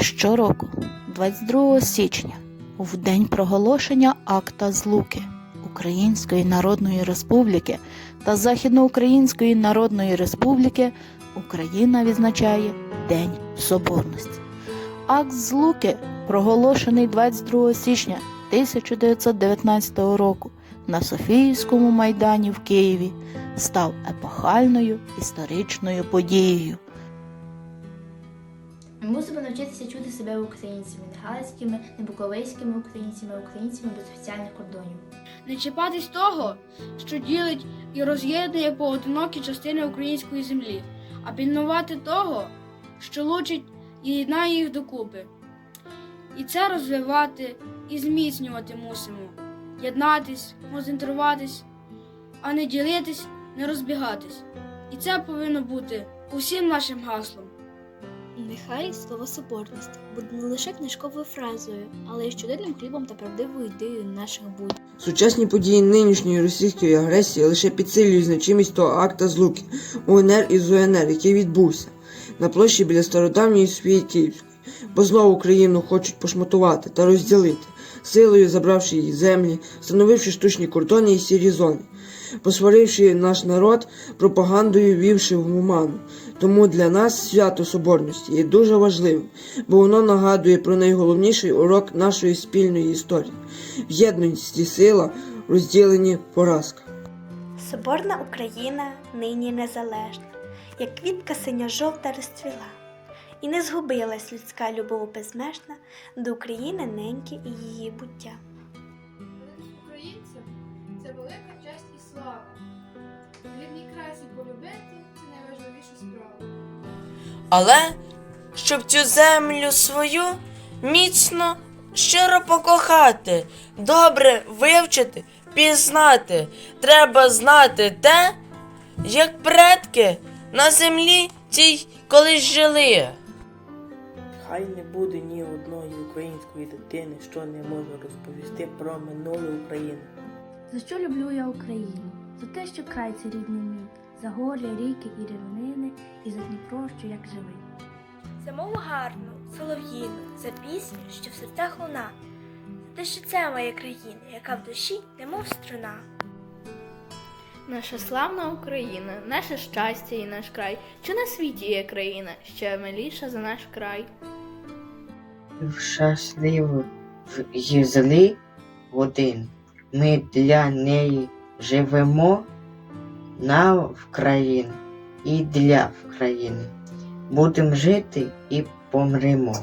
Щороку, 22 січня, в день проголошення акта злуки Української Народної Республіки та Західноукраїнської Народної Республіки Україна відзначає День Соборності. Акт злуки, проголошений 22 січня 1919 року на Софіївському майдані в Києві, став епохальною історичною подією. Мусимо навчитися чути себе українцями, не галицькими, не буковинськими українцями, українцями без офіціальних кордонів. не чіпатись того, що ділить і роз'єднує поодинокі частини української землі, а пільнувати того, що лучить і єднає їх докупи. І це розвивати і зміцнювати мусимо, єднатись, концентруватись, а не ділитись, не розбігатись. І це повинно бути усім нашим гаслом. Нехай слово соборність буде не лише книжковою фразою, але й щоденним хлібом та правдивою ідеєю наших будь. Сучасні події нинішньої російської агресії лише підсилюють значимість того акта злуки УНР і ЗУНР, який відбувся на площі біля стародавньої Софії Київської, бо знову Україну хочуть пошматувати та розділити, силою забравши її землі, встановивши штучні кордони і сірі зони, посваривши наш народ пропагандою, ввівши в гуману. Тому для нас свято Соборності є дуже важливим, бо воно нагадує про найголовніший урок нашої спільної історії. В єдності сила, розділені поразка. Соборна Україна нині незалежна, як квітка синьо-жовта розцвіла, і не згубилась людська любов безмежна до України неньки і її буття. Бути українцем це велика честь і слава. Рідний край свій полюбити це найважливіша справа. Але щоб цю землю свою міцно, щиро покохати, добре вивчити, пізнати, треба знати те, як предки на землі цій колись жили. Хай не буде ні одної української дитини, що не може розповісти про минуле України. За що люблю я Україну? За те, що край це рідний мій, за горя, ріки і рівнини, і за Дніпро, що як живий. За мову гарну, солов'їну, за пісню, що в серцях луна, за те, що це моя країна, яка в душі немов струна. Наша славна Україна, наше щастя і наш край. Чи на світі є країна ще миліша за наш край? В щасливу в злі годин ми для неї живемо на Вкраїн і для України. Будемо жити і помремо.